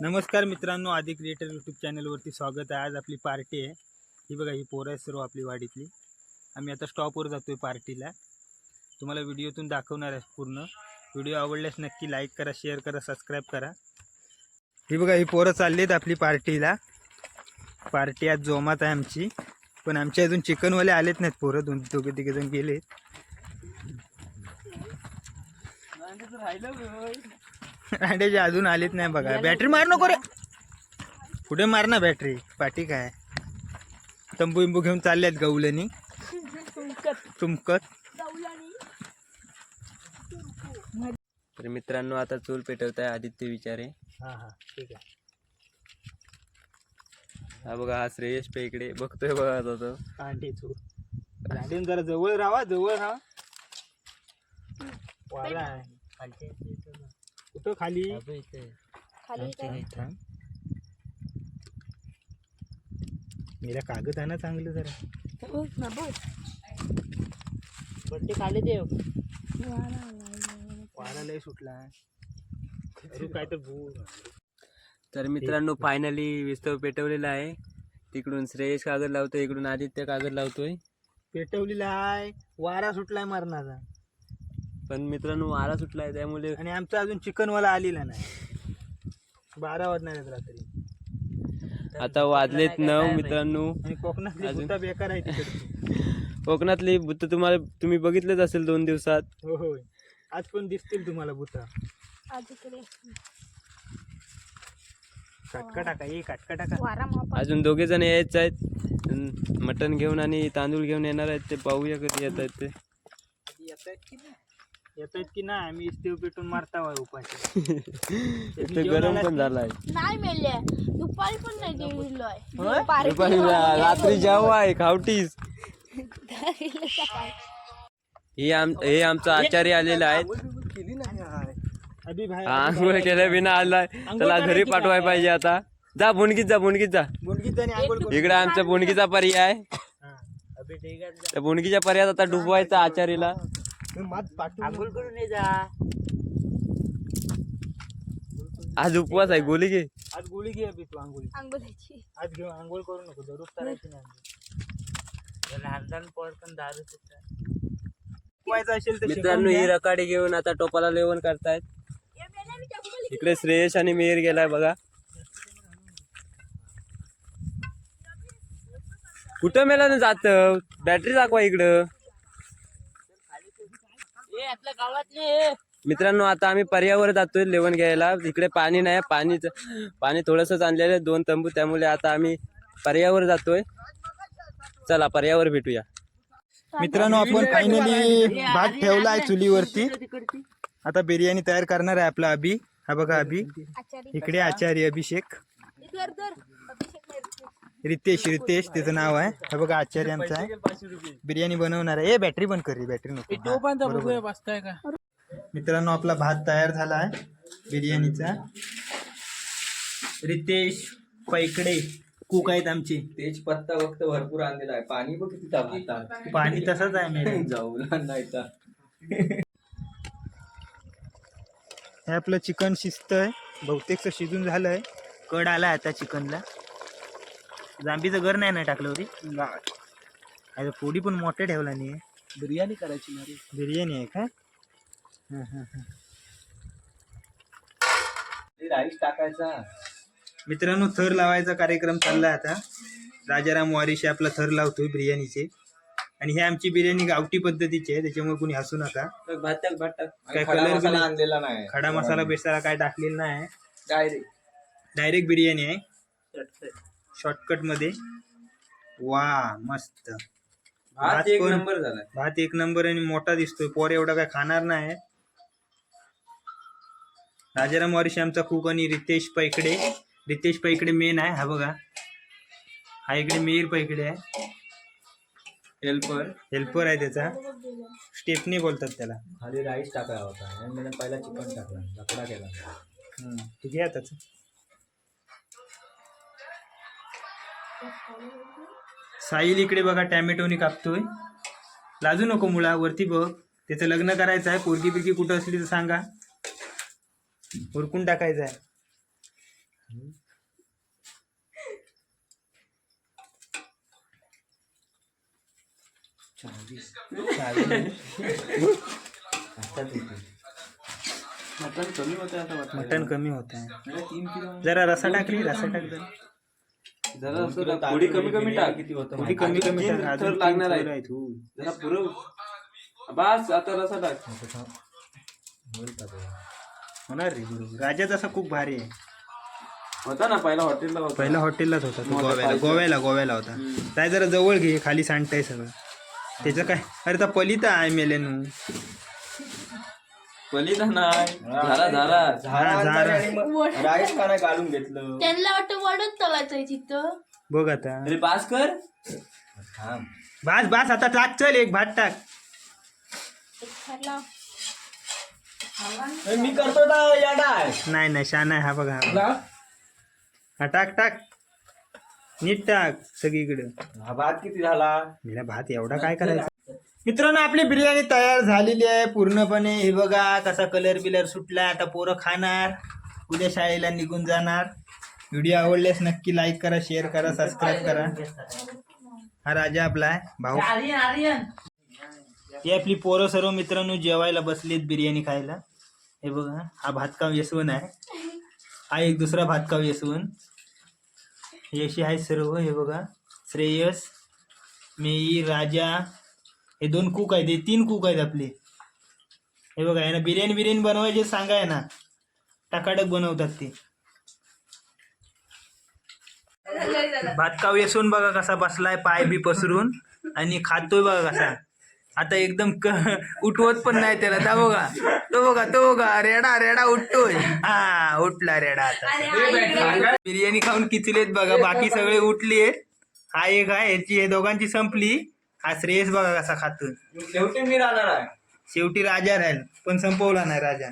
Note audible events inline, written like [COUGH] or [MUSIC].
नमस्कार मित्रांनो आधी क्रिएटर यूट्यूब चॅनलवरती स्वागत आहे. आज आपली पार्टी आहे. ही बघा ही पोरं आहे सर्व आपली वाडीतली. आम्ही आता स्टॉपवर जातो आहे पार्टीला तुम्हाला व्हिडिओतून दाखवणार आहे पूर्ण. व्हिडिओ आवडल्यास नक्की लाईक करा शेअर करा सबस्क्राईब करा. ही बघा ही पोरं चालली आहेत आपली पार्टीला पार्टी आज जोमात आहे आमची. पण आमचे अजून चिकनवाले आलेत नाहीत पोरं. दोन दोघे तिघे जण गेलेत. अंड्याचे अजून आलेत नाही बघा. बॅटरी मार नको रे. पुढे मार ना बॅटरी पाठी काय? तंबू इंबू घेऊन चालल्यात गवलनी तुमकत. तर मित्रांनो आता चूल पेटवताय आदित्य विचारे. हा हा ठीक आहे. हा बघा हा श्रेयश पे इकडे. बघतोय बघा आता तो. अंडीन जरा जवळ राहा जवळ राहा. आहे. कुठं खाली? थांब. मेरा कागद आहे ना चांगलं जरा. बट्टे खाली देव वारा लय सुटला. अरे काय तर भू तर मित्रांनो फायनली विस्तव पेटवलेला आहे. तिकडून श्रेयश कागद लावतोय इकडून आदित्य कागद लावतोय. पेटवलेला आहे. वारा सुटलाय मरणाचा. पण मित्रांनो वारा सुटलाय त्यामुळे आणि आमचा अजून चिकनवाला आलेला नाही. बारा वाजणार आहेत रात्री. आता वाजलेत नऊ मित्रांनो. आणि कोकणातली अजून? भुता बेकार आहे [LAUGHS] कोकणातली बुद्ध तुम्हाला तुम्ही बघितलेच असेल दोन दिवसात. हो होय आज पण दिसतील तुम्हाला भुता काटका टाका ये काटका टाका. अजून दोघे जण यायचे आहेत. मटण घेऊन आणि तांदूळ घेऊन येणार आहेत. ते पाहूया कधी येत आहेत ते येत आहेत की नाही आम्ही इस्तीव पेटून मारता उपाशी. [LAUGHS] ते गरम पण झालाय. नाही मेले. दुपारी पण नाही गेलोय होय? दुपारी रा- रात्री जेव्हा आहे खावटीस. हे आम हे आमचा आचार्य आलेला आहे अभि भाई आंघोळ केल्या बिना आलाय. त्याला घरी पाठवाय पाहिजे आता. जा बुणगीत जा बुणगीत जा. आंघोळ. इकडे आमच्या बुणगीचा पर्याय हा. अभि ठीक आहे त्या पर्यायात आता डुबवायचा आचार्यला. आंघोळ करून ये जा. आज उपवास आहे गोली घे. आज गोळी घे अभि तू आंघोळी. आज घेऊ आंघोळ करू नको दररोज करायची नाही लहान लहान पोर पण दारू असेल तर मित्रांनो ही. रकाडी घेऊन आता टोपाला लेवण करतायत. इकडे श्रेयश आणि मेहर गेलाय बघा. कुठं मेला ना जात? बॅटरी दाखवा इकडं. मित्रांनो आता आम्ही पर्यावर जातोय लेवण घ्यायला. इकडे पाणी नाही पाणी पाणी थोडंसंच आणलेलं आहे दोन तंबू त्यामुळे आता आम्ही पर्यावर जातोय. चला पर्यावर भेटूया. मित्रांनो आपण फायनली भात ठेवला आहे चुलीवरती. आता बिर्याणी तयार करणार आहे आपला अभि. हा बघा अभि. आचारी इकडे आचार्य अभिषेक धर धर अभिषेक नाही. रितेश रितेश त्याचं नाव आहे. हा बघा आचार्य आमचा आहे. बिर्याणी बनवणार आहे. ए बॅटरी बंद कर बॅटरी नको. हा, बरोबर. मित्रांनो आपला भात तयार झाला आहे बिर्याणीचा. रितेश पैकडे कुक आहेत आमचे. तेज पत्ता फक्त भरपूर आणलेला आहे. पाणी बघ किती तापतं. पाणी तसंच आहे [LAUGHS] जाऊ नाही तर. हे आपलं चिकन शिजतंय. बहुतेकचं शिजून झालंय. कड आला आता चिकनला. जांबीचं घर नाही ना टाकलं होती? आता पोडी पण मोठे ठेवला नाही बिर्याणी करायची ना बिर्याणी आहे का? हं, हं, हं. राईस टाकायचा. मित्रांनो थर लावायचा कार्यक्रम चाललाय आता. राजाराम वारिशी आपला थर लावतोय बिर्याणीचे. आणि हे आमची बिर्याणी गावठी पद्धतीची आहे त्याच्यामुळे कुणी हसू नका. भात टाक भात टाक. काय खडा मसाला आणलेला नाही. खडा मसाला बेसाला काय टाकलेला नाही. डायरेक्ट. डायरेक्ट बिर्याणी आहे. मध्ये वा मस्त. भात एक पण- नंबर झालाय भात एक नंबर आणि मोठा दिसतोय. पोर एवढा काय खाणार नाही. राजाराम वारिशी आमचा कुक आणि रितेश पैकडे रितेश पैकडे मेन आहे. हा बघा. हा इकडे मेर पैकडे आहे. हेल्पर हेल्पर आहे त्याचा. स्टेपनी बोलतात त्याला. खाली राईस टाकायला होता. आणि पहिला चिकन टाकला. लकडा केला. हम्म, तू घे आताच. साहिल इकडे बघा टॅमॅटोनी कापतोय. लाजू नको मुळा वरती बघ. त्याचं लग्न करायचं आहे पोरगी बिरगी कुठं असली तर सांगा. उरकून टाकायचं आहे. मटण कमी होतं आता वाटतं. मटण कमी होत आहे जरा रसा टाक रे रसा टाक जरा जरा असं टाक, थोडी कमी कमी टाक. किती होतं थोडी कमी कमी टाक. थर लागणार थर आहे हो. जरा पुरव. बस आता रसा टाक. होणार रे. बरोबर राजा तसा खूप भारी आहे. होता ना पहिला हॉटेलला होता. पहिला हॉटेललाच होता तो. गोव्याला. गोव्याला गोव्याला होता. काय जरा जवळ घे खाली सांडताय सगळं. त्याचं काय? अरे तर पलिता आहे मेलेनू. नाही खाना काढून घेतलं. त्यांना वाटतं वडच तळायचंय तिथं. बघ आता. अरे पास कर. बास बास. आता टाक चल एक भात टाक. मी करतो ना याडा नाही नाही शान आहे. हा बघा हा. हा टाक टाक. नीट टाक सगळीकडे. हा भात किती झाला? भात एवढा काय करायचा? मित्रांनो आपली बिर्याणी तयार झालेली आहे पूर्णपणे. हे बघा कसा कलर बिलर सुटला. आता पोरं खाणार. उद्या शाळेला निघून जाणार. व्हिडिओ आवडल्यास नक्की लाईक करा शेअर करा सबस्क्राईब करा. हा राजा आपला आहे भाऊ. हे आपली पोरं सर्व मित्रांनो जेवायला बसलेत बिर्याणी खायला. हे बघा हा भातकाव येसवण आहे. हा एक दुसरा भातकाव येसवण. हे अशी आहेत सर्व हे बघा. श्रेयस मेई राजा हे दोन कुक आहेत हे तीन कुक आहेत आपले. हे बघा यांना बिर्याणी बिर्याणी बनवायचे सांगाय ना टाकाटक बनवतात ते. भातकाव येसून बघा कसा बसलाय पाय बी पसरून. आणि खातोय बघा कसा. आता एकदम क उठवत पण नाही त्याला. त्या बघा तो बघा तो बघा. रेडा रेडा उठतोय. हा उठला रेडा आता. बिर्याणी खाऊन किचलेत बघा. बाकी सगळे उठलेत. हा एक आहे याची हे दोघांची संपली. हा श्रेयस बघा कसा खातोय. शेवटी मी राहणार आहे. शेवटी राजा राहील पण संपवला नाही राजा